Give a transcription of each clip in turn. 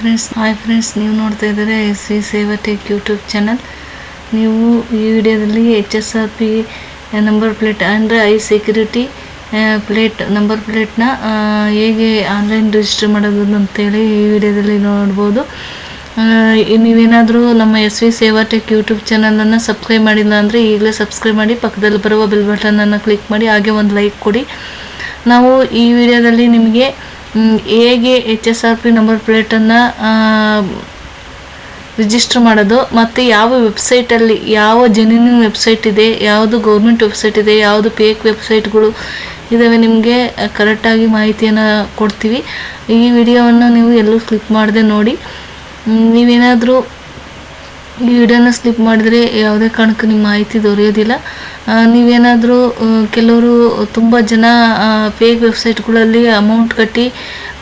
Friends hi friends ನೀವು ನೋಡ್ತಾ ಇದ್ದಾರೆ S V Seva tech YouTube channel. ನೀವು ಈ ವಿಡಿಯೋದಲ್ಲಿ H S R P number plate ಅಂದರೆ ಐ ಸೆಕ್ಯೂರಿಟಿ ಪ್ಲೇಟ್ ನಂಬರ್ ಪ್ಲೇಟ್ನ ಹೇಗೆ ಆನ್ಲೈನ್ ರಿಜಿಸ್ಟರ್ ಮಾಡೋದು ಅಂತೇಳಿ ಈ ವಿಡಿಯೋದಲ್ಲಿ ನೋಡ್ಬೋದು. ನೀವೇನಾದರೂ ನಮ್ಮ S V Seva tech YouTube ಚಾನಲನ್ನು ಸಬ್ಸ್ಕ್ರೈಬ್ ಮಾಡಿಲ್ಲ ಅಂದರೆ ಈಗಲೇ ಸಬ್ಸ್ಕ್ರೈಬ್ ಮಾಡಿ, ಪಕ್ಕದಲ್ಲಿ ಬರುವ ಬೆಲ್ ಬಟನನ್ನು ಕ್ಲಿಕ್ ಮಾಡಿ, ಹಾಗೆ ಒಂದು ಲೈಕ್ ಕೊಡಿ. ನಾವು ಈ ವಿಡಿಯೋದಲ್ಲಿ ನಿಮಗೆ ಹೇಗೆ H S R P number ಪ್ಲೇಟನ್ನು register ಮಾಡೋದು, ಮತ್ತು ಯಾವ ವೆಬ್ಸೈಟಲ್ಲಿ ಯಾವ ಜೆನ್ಯೂನ್ ವೆಬ್ಸೈಟ್ ಇದೆ, ಯಾವುದು ಗೌರ್ಮೆಂಟ್ ವೆಬ್ಸೈಟ್ ಇದೆ, ಯಾವುದು ಪೇಕ್ ವೆಬ್ಸೈಟ್ಗಳು ಇದಾವೆ ನಿಮಗೆ ಕರೆಕ್ಟಾಗಿ ಮಾಹಿತಿಯನ್ನು ಕೊಡ್ತೀವಿ. ಈ ವಿಡಿಯೋವನ್ನು ನೀವು ಎಲ್ಲೂ ಕ್ಲಿಕ್ ಮಾಡದೆ ನೋಡಿ. ನೀವೇನಾದರೂ ವಿಡಿಯೋನ ಸ್ಲಿಪ್ ಮಾಡಿದರೆ ಯಾವುದೇ ಕಾರಣಕ್ಕೂ ನಿಮ್ಮ ಮಾಹಿತಿ ದೊರೆಯೋದಿಲ್ಲ. ನೀವೇನಾದರೂ ಕೆಲವರು ತುಂಬ ಜನ ಫೇಕ್ ವೆಬ್ಸೈಟ್ಗಳಲ್ಲಿ ಅಮೌಂಟ್ ಕಟ್ಟಿ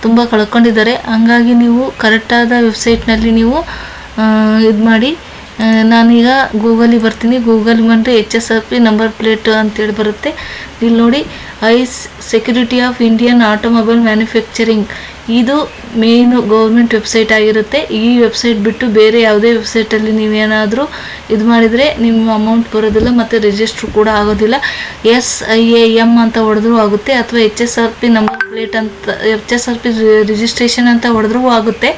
ತುಂಬ ಕಳ್ಕೊಂಡಿದ್ದಾರೆ. ಹಂಗಾಗಿ ನೀವು ಕರೆಕ್ಟಾದ ವೆಬ್ಸೈಟ್ನಲ್ಲಿ ನೀವು ಇದು ಮಾಡಿ. ನಾನೀಗ ಗೂಗಲಿಗೆ ಬರ್ತೀನಿ. ಗೂಗಲ್ ಬಂದರೆ H S R P number plate ಅಂತೇಳಿ ಬರುತ್ತೆ. ಇಲ್ಲಿ ನೋಡಿ ice security of Indian automobile manufacturing ಇದು ಮೇನ್ ಗೌರ್ಮೆಂಟ್ ವೆಬ್ಸೈಟ್ ಆಗಿರುತ್ತೆ. ಈ ವೆಬ್ಸೈಟ್ ಬಿಟ್ಟು ಬೇರೆ ಯಾವುದೇ ವೆಬ್ಸೈಟಲ್ಲಿ ನೀವೇನಾದರೂ ಇದು ಮಾಡಿದರೆ ನಿಮ್ಮ ಅಮೌಂಟ್ ಬರೋದಿಲ್ಲ ಮತ್ತು ರಿಜಿಸ್ಟ್ರ್ ಕೂಡ ಆಗೋದಿಲ್ಲ. ಎಸ್ ಐ ಎ ಎಂ ಅಂತ ಹೊಡೆದ್ರೂ ಆಗುತ್ತೆ ಅಥವಾ H S R P number plate ಅಂತ H S R P registration ಅಂತ ಹೊಡೆದ್ರೂ ಆಗುತ್ತೆ.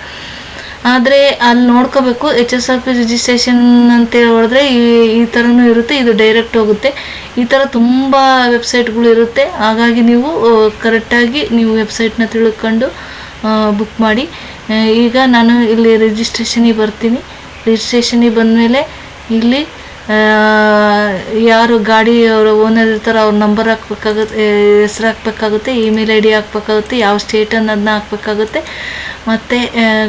ಆದರೆ ಅಲ್ಲಿ ನೋಡ್ಕೋಬೇಕು H S R P registration ಅಂತೇಳಿ ಹೊಡೆದ್ರೆ ಈ ಈ ಥರನೂ ಇರುತ್ತೆ, ಇದು ಡೈರೆಕ್ಟ್ ಹೋಗುತ್ತೆ. ಈ ಥರ ತುಂಬ ವೆಬ್ಸೈಟ್ಗಳು ಇರುತ್ತೆ. ಹಾಗಾಗಿ ನೀವು ಕರೆಕ್ಟಾಗಿ ನೀವು ವೆಬ್ಸೈಟ್ನ ತಿಳ್ಕೊಂಡು ಬುಕ್ ಮಾಡಿ. ಈಗ ನಾನು ಇಲ್ಲಿ ರಿಜಿಸ್ಟ್ರೇಷನಿಗೆ ಬರ್ತೀನಿ. ರಿಜಿಸ್ಟ್ರೇಷನಿಗೆ ಬಂದಮೇಲೆ ಇಲ್ಲಿ ಯಾರು ಗಾಡಿ ಅವರ ಓನರ್ ಇರ್ತಾರೋ ಅವ್ರ ನಂಬರ್ ಹಾಕ್ಬೇಕಾಗುತ್ತೆ ಹೆಸ್ರು ಹಾಕ್ಬೇಕಾಗುತ್ತೆ ಇಮೇಲ್ ಐ ಡಿ ಹಾಕ್ಬೇಕಾಗುತ್ತೆ, ಯಾವ ಸ್ಟೇಟ್ ಅನ್ನೋದನ್ನ ಹಾಕ್ಬೇಕಾಗುತ್ತೆ, ಮತ್ತು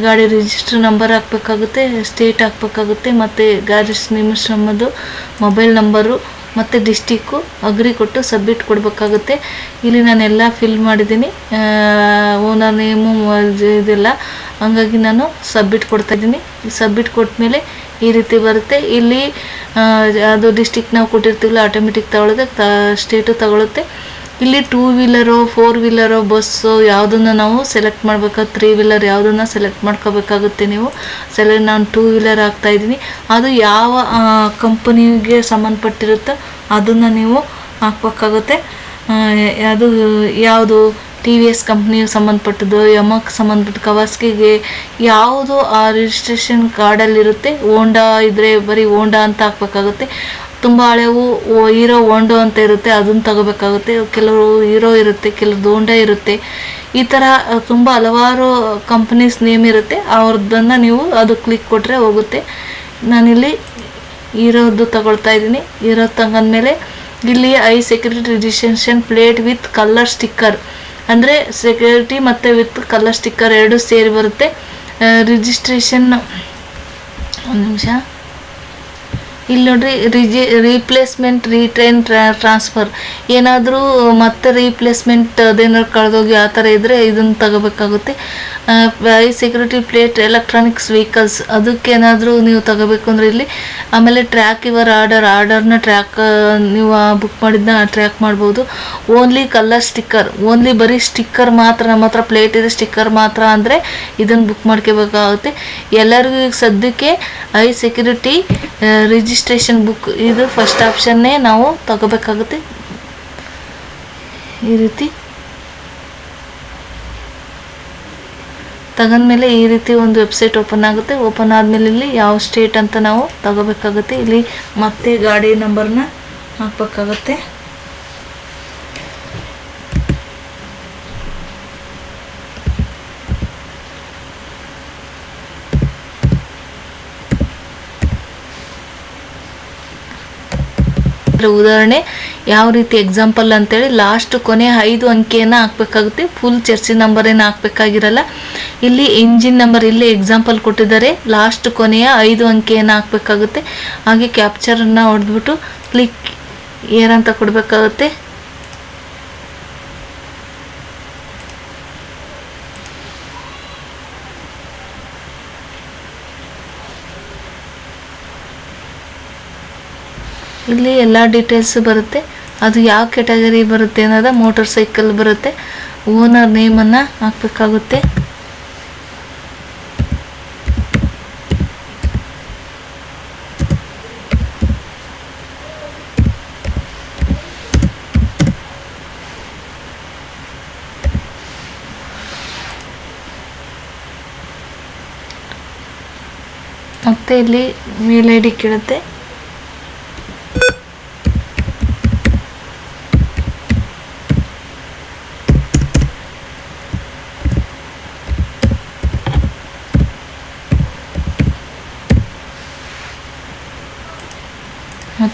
ಗಾಡಿ ರಿಜಿಸ್ಟರ್ ನಂಬರ್ ಹಾಕ್ಬೇಕಾಗುತ್ತೆ ಸ್ಟೇಟ್ ಹಾಕ್ಬೇಕಾಗುತ್ತೆ, ಮತ್ತು ಗಾಡಿ ನಿಮಿಷಮ್ಮದು ಮೊಬೈಲ್ ನಂಬರು ಮತ್ತು ಡಿಸ್ಟಿಕ್ಕು ಅಗ್ರಿ ಕೊಟ್ಟು ಸಬ್ಮಿಟ್ ಕೊಡಬೇಕಾಗುತ್ತೆ. ಇಲ್ಲಿ ನಾನೆಲ್ಲ ಫಿಲ್ ಮಾಡಿದ್ದೀನಿ. ಓನರ್ ನೇಮು ಇದೆಲ್ಲ. ಹಂಗಾಗಿ ನಾನು ಸಬ್ಮಿಟ್ ಕೊಡ್ತಾ ಇದ್ದೀನಿ. ಸಬ್ಮಿಟ್ ಕೊಟ್ಮೇಲೆ ಈ ರೀತಿ ಬರುತ್ತೆ. ಇಲ್ಲಿ ಅದು ಡಿಸ್ಟಿಕ್ ನಾವು ಕೊಟ್ಟಿರ್ತೀವಲ್ಲ ಆಟೋಮೆಟಿಕ್ ತಗೊಳುತ್ತೆ ಸ್ಟೇಟು ತಗೊಳುತ್ತೆ. ಇಲ್ಲಿ two wheeler four wheeler bus ಯಾವುದನ್ನು ನಾವು ಸೆಲೆಕ್ಟ್ ಮಾಡಬೇಕಾ ತ್ರೀ ವೀಲರ್ ಯಾವುದನ್ನು ಸೆಲೆಕ್ಟ್ ಮಾಡ್ಕೋಬೇಕಾಗುತ್ತೆ ನೀವು. ಸೆಲೆಕ್ಟ್ ನಾನು ಟೂ ವೀಲರ್ ಹಾಕ್ತಾ ಇದ್ದೀನಿ. ಅದು ಯಾವ ಕಂಪನಿಗೆ ಸಂಬಂಧಪಟ್ಟಿರುತ್ತೋ ಅದನ್ನು ನೀವು ಹಾಕ್ಬೇಕಾಗುತ್ತೆ. ಅದು ಯಾವುದು ಟಿ ವಿ ಎಸ್ ಕಂಪ್ನಿಗೆ ಸಂಬಂಧಪಟ್ಟದ್ದು ಯಮಕ್ ಸಂಬಂಧಪಟ್ಟ ಕವಾಸ್ಕಿಗೆ ಯಾವುದು ಆ ರಿಜಿಸ್ಟ್ರೇಷನ್ ಕಾರ್ಡಲ್ಲಿರುತ್ತೆ ಓಂಡಾ ಇದ್ರೆ ಬರೀ ಹೋಂಡಾ ಅಂತ ಹಾಕ್ಬೇಕಾಗುತ್ತೆ. ತುಂಬ ಹಳೆವು ಹೀರೋ ಓಂಡೋ ಅಂತ ಇರುತ್ತೆ. ಅದನ್ನು ತಗೋಬೇಕಾಗುತ್ತೆ. ಕೆಲವರು ಹೀರೋ ಇರುತ್ತೆ ಕೆಲವ್ರದ್ದು ಹೋಂಡಾ ಇರುತ್ತೆ. ಈ ಥರ ತುಂಬ ಹಲವಾರು ಕಂಪ್ನೀಸ್ ನೇಮ್ ಇರುತ್ತೆ. ಅವ್ರದ್ದನ್ನು ನೀವು ಅದು ಕ್ಲಿಕ್ ಕೊಟ್ಟರೆ ಹೋಗುತ್ತೆ. ನಾನಿಲ್ಲಿ ಹೀರೋದು ತಗೊಳ್ತಾ ಇದ್ದೀನಿ. ಹೀರೋ ತಗೊಂಡ್ಮೇಲೆ ಇಲ್ಲಿ I security registration plate with colour sticker ಅಂದರೆ ಸೆಕ್ಯೂರಿಟಿ ಮತ್ತು ವಿತ್ ಕಲರ್ ಸ್ಟಿಕ್ಕರ್ ಎರಡು ಸೇರಿ ಬರುತ್ತೆ. ರಿಜಿಸ್ಟ್ರೇಷನ್ ಒಂದು ನಿಮಿಷ. ಇಲ್ಲಿ ನೋಡ್ರಿ ರಿಜಿ ರೀಪ್ಲೇಸ್ಮೆಂಟ್ ರೀಟ್ರೈನ್ ಟ್ರಾನ್ಸ್ಫರ್ ಏನಾದರೂ ಮತ್ತೆ ರೀಪ್ಲೇಸ್ಮೆಂಟ್ ಅದೇನಾದ್ರು ಕಳೆದೋಗಿ ಆ ಥರ ಇದ್ದರೆ ಇದನ್ನು ತಗೋಬೇಕಾಗುತ್ತೆ. I security plate electronics vehicles ಅದಕ್ಕೇನಾದರೂ ನೀವು ತಗೋಬೇಕು ಅಂದರೆ ಇಲ್ಲಿ ಆಮೇಲೆ ಟ್ರ್ಯಾಕ್ ಇವರ್ ಆರ್ಡರ್ ಆರ್ಡರ್ನ ಟ್ರ್ಯಾಕ್ ನೀವು ಬುಕ್ ಮಾಡಿದ್ದನ್ನ ಟ್ರ್ಯಾಕ್ ಮಾಡ್ಬೋದು. ಓನ್ಲಿ ಕಲರ್ ಸ್ಟಿಕ್ಕರ್ ಓನ್ಲಿ ಬರೀ ಸ್ಟಿಕ್ಕರ್ ಮಾತ್ರ, ನಮ್ಮ ಹತ್ರ ಪ್ಲೇಟ್ ಇದೆ ಸ್ಟಿಕ್ಕರ್ ಮಾತ್ರ ಅಂದರೆ ಇದನ್ನು ಬುಕ್ ಮಾಡ್ಕೋಬೇಕಾಗುತ್ತೆ. ಎಲ್ಲರಿಗೂ ಈಗ ಸದ್ಯಕ್ಕೆ ಐ ಸೆಕ್ಯೂರಿಟಿ ರಿಜಿಸ್ಟ್ರೇಷನ್ ಬುಕ್ ಇದು ಫಸ್ಟ್ ಆಪ್ಷನ್ನೇ ನಾವು ತಗೋಬೇಕಾಗುತ್ತೆ. ಈ ರೀತಿ. ತಗೊಂಡ್ಮೇಲೆ ಈ ರೀತಿ ಒಂದು ವೆಬ್ಸೈಟ್ ಓಪನ್ ಆಗುತ್ತೆ. ಓಪನ್ ಆದಮೇಲೆ ಇಲ್ಲಿ ಯಾವ ಸ್ಟೇಟ್ ಅಂತ ನಾವು ತಗೋಬೇಕಾಗುತ್ತೆ. ಇಲ್ಲಿ ಮತ್ತೆ ಗಾಡಿ ನಂಬರ್ನ ಹಾಕ್ಬೇಕಾಗುತ್ತೆ. ಉದಾಹರಣೆ, ಯಾವ ರೀತಿ ಎಕ್ಸಾಂಪಲ್ ಅಂತೇಳಿ ಲಾಸ್ಟ್ ಕೊನೆ ಐದು ಅಂಕಿಯನ್ನು ಹಾಕ್ಬೇಕಾಗುತ್ತೆ. ಫುಲ್ ಚರ್ಚಿ ನಂಬರ್ ಏನು ಹಾಕ್ಬೇಕಾಗಿರಲ್ಲ. ಇಲ್ಲಿ ಇಂಜಿನ್ ನಂಬರ್ ಇಲ್ಲಿ ಎಕ್ಸಾಂಪಲ್ ಕೊಟ್ಟಿದ್ದಾರೆ. ಲಾಸ್ಟ್ ಕೊನೆಯ ಐದು ಅಂಕಿಯನ್ನು ಹಾಕ್ಬೇಕಾಗುತ್ತೆ. ಹಾಗೆ ಕ್ಯಾಪ್ಚರನ್ನು ಹೊಡೆದ್ಬಿಟ್ಟು ಕ್ಲಿಕ್ ಏರ್ ಅಂತ ಕೊಡಬೇಕಾಗುತ್ತೆ. ಇಲ್ಲಿ ಎಲ್ಲ ಡೀಟೇಲ್ಸ್ ಬರುತ್ತೆ. ಅದು ಯಾವ ಕ್ಯಾಟಗರಿ ಬರುತ್ತೆ ಅನ್ನೋದ ಮೋಟರ್ ಸೈಕಲ್ ಬರುತ್ತೆ. ಓನರ್ ನೇಮ್ ಅನ್ನ ಹಾಕಬೇಕಾಗುತ್ತೆ. ಮತ್ತೆ ಇಲ್ಲಿ ಮೇಲ್ ಐ ಡಿ ಕೇಳುತ್ತೆ.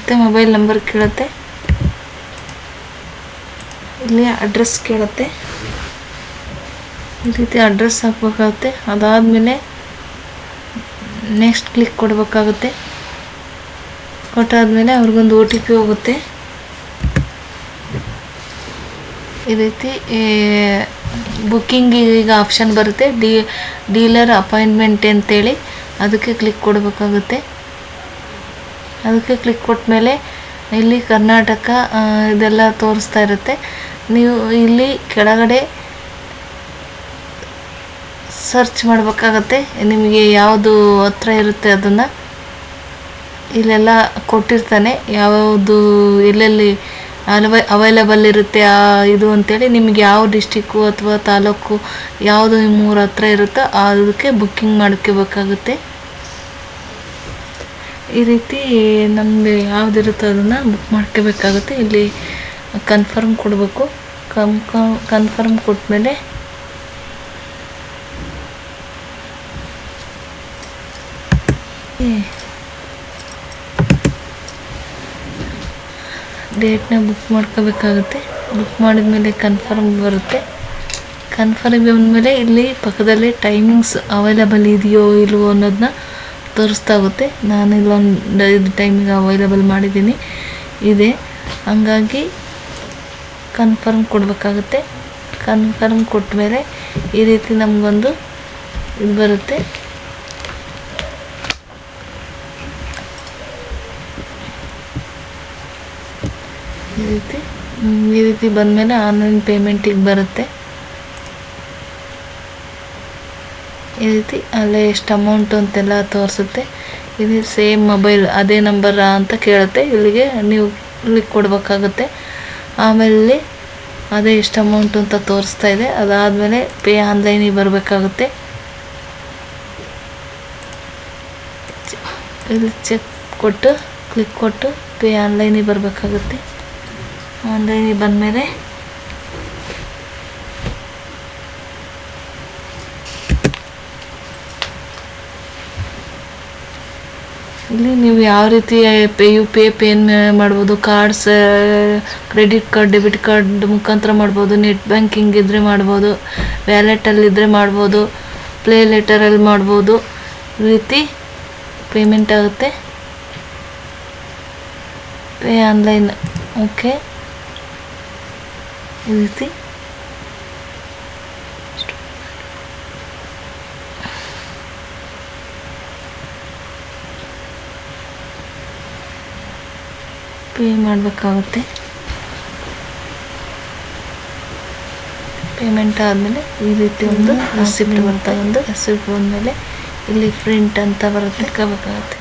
ಮತ್ತೆ ಮೊಬೈಲ್ ನಂಬರ್ ಕೇಳುತ್ತೆ. ಇಲ್ಲಿ ಅಡ್ರೆಸ್ ಕೇಳುತ್ತೆ. ಈ ರೀತಿ ಅಡ್ರೆಸ್ ಹಾಕಬೇಕಾಗುತ್ತೆ. ಅದಾದಮೇಲೆ ನೆಕ್ಸ್ಟ್ ಕ್ಲಿಕ್ ಕೊಡಬೇಕಾಗುತ್ತೆ. ಕೊಟ್ಟಾದ್ಮೇಲೆ ಅವ್ರಿಗೊಂದು ಒ ಟಿ ಪಿ ಹೋಗುತ್ತೆ. ಈ ರೀತಿ ಬುಕ್ಕಿಂಗ್ ಈಗ ಆಪ್ಷನ್ ಬರುತ್ತೆ. ಡೀಲರ್ ಅಪಾಯಿಂಟ್ಮೆಂಟ್ ಅಂತೇಳಿ. ಅದಕ್ಕೆ ಕ್ಲಿಕ್ ಕೊಡಬೇಕಾಗುತ್ತೆ. ಅದಕ್ಕೆ ಕ್ಲಿಕ್ ಕೊಟ್ಟ ಮೇಲೆ ಇಲ್ಲಿ ಕರ್ನಾಟಕ ಇದೆಲ್ಲ ತೋರಿಸ್ತಾ ಇರುತ್ತೆ. ನೀವು ಇಲ್ಲಿ ಕೆಳಗಡೆ ಸರ್ಚ್ ಮಾಡಬೇಕಾಗತ್ತೆ. ನಿಮಗೆ ಯಾವುದು ಹತ್ರ ಇರುತ್ತೆ ಅದನ್ನು. ಇಲ್ಲೆಲ್ಲ ಕೊಟ್ಟಿರ್ತಾನೆ. ಯಾವುದು ಎಲ್ಲೆಲ್ಲಿ ಅಲವ ಅವೈಲಬಲ್ ಇರುತ್ತೆ, ಆ, ಇದು ಅಂತೇಳಿ ನಿಮಗೆ ಯಾವ ಡಿಸ್ಟಿಕ್ಕು ಅಥವಾ ತಾಲೂಕು ಯಾವುದು ನಿಮ್ಮೂರ ಹತ್ರ ಇರುತ್ತೋ ಅದಕ್ಕೆ ಬುಕ್ಕಿಂಗ್ ಮಾಡ್ಕೋಬೇಕಾಗುತ್ತೆ. ಈ ರೀತಿ ನಮಗೆ ಯಾವುದಿರುತ್ತೆ ಅದನ್ನು ಬುಕ್ ಮಾಡ್ಕೋಬೇಕಾಗುತ್ತೆ. ಇಲ್ಲಿ ಕನ್ಫರ್ಮ್ ಕೊಡಬೇಕು. ಕನ್ಫರ್ಮ್ ಕೊಟ್ಮೇಲೆ ಡೇಟ್ನ ಬುಕ್ ಮಾಡ್ಕೋಬೇಕಾಗುತ್ತೆ. ಬುಕ್ ಮಾಡಿದ್ಮೇಲೆ ಕನ್ಫರ್ಮ್ ಬರುತ್ತೆ. ಕನ್ಫರ್ಮ್ ಬಂದಮೇಲೆ ಇಲ್ಲಿ ಪಕ್ಕದಲ್ಲಿ ಟೈಮಿಂಗ್ಸ್ ಅವೈಲಬಲ್ ಇದೆಯೋ ಇಲ್ವೋ ಅನ್ನೋದನ್ನ ತೋರಿಸ್ತಾ ಆಗುತ್ತೆ ನಾನು ಇಲ್ಲೊಂದು ಇದು ಟೈಮಿಗೆ ಅವೈಲೇಬಲ್ ಮಾಡಿದ್ದೀನಿ. ಇದೆ. ಹಂಗಾಗಿ ಕನ್ಫರ್ಮ್ ಕೊಡಬೇಕಾಗುತ್ತೆ. ಕನ್ಫರ್ಮ್ ಕೊಟ್ಟ ಮೇಲೆ ಈ ರೀತಿ ನಮಗೊಂದು ಇದು ಬರುತ್ತೆ. ಈ ರೀತಿ ಈ ರೀತಿ ಬಂದಮೇಲೆ ಆನ್ಲೈನ್ ಪೇಮೆಂಟಿಗೆ ಬರುತ್ತೆ. ಈ ರೀತಿ ಅಲ್ಲೇ ಎಷ್ಟು ಅಮೌಂಟು ಅಂತೆಲ್ಲ ತೋರಿಸುತ್ತೆ. ಇದು ಸೇಮ್ ಮೊಬೈಲ್ ಅದೇ ನಂಬರ್ ಅಂತ ಕೇಳುತ್ತೆ. ಇಲ್ಲಿಗೆ ನೀವು ಕ್ಲಿಕ್ ಕೊಡಬೇಕಾಗುತ್ತೆ. ಆಮೇಲೆ ಅದೇ ಎಷ್ಟು ಅಮೌಂಟ್ ಅಂತ ತೋರಿಸ್ತಾ ಇದೆ. ಅದಾದಮೇಲೆ ಪೇ ಆನ್ಲೈನಿಗೆ ಬರಬೇಕಾಗುತ್ತೆ. ಇಲ್ಲಿ ಚೆಕ್ ಕೊಟ್ಟು ಕ್ಲಿಕ್ ಕೊಟ್ಟು ಪೇ ಆನ್ಲೈನಿಗೆ ಬರಬೇಕಾಗುತ್ತೆ. ಆನ್ಲೈನಿಗೆ ಬಂದಮೇಲೆ ಇಲ್ಲಿ ನೀವು ಯಾವ ರೀತಿ ಪೇ, ಯು, ಪಿ ಐ ಪೇನ್ ಮಾಡ್ಬೋದು, cards credit card, debit card ಮುಖಾಂತರ ಮಾಡ್ಬೋದು, ನೆಟ್ ಬ್ಯಾಂಕಿಂಗ್ ಇದ್ದರೆ ಮಾಡ್ಬೋದು ವ್ಯಾಲೆಟಲ್ಲಿ ಇದ್ದರೆ ಮಾಡ್ಬೋದು, ಪ್ಲೇ ಲೆಟರಲ್ಲಿ ಮಾಡ್ಬೋದು, ರೀತಿ ಪೇಮೆಂಟ್ ಆಗುತ್ತೆ. Pay online, okay. ಈ ರೀತಿ. ಪೇ ಮಾಡಬೇಕಾಗುತ್ತೆ. ಪೇಮೆಂಟ್ ಆದಮೇಲೆ ಈ ರೀತಿ ಒಂದು ರೆಸಿಪ್ಟ್ ಬರ್ತಾ ಒಂದು ರೆಸಿಪ್ಟ್ ಬಂದಮೇಲೆ ಇಲ್ಲಿ ಪ್ರಿಂಟ್ ಅಂತ ಬರುತ್ತೆ. ಕಬೇಕಾಗುತ್ತೆ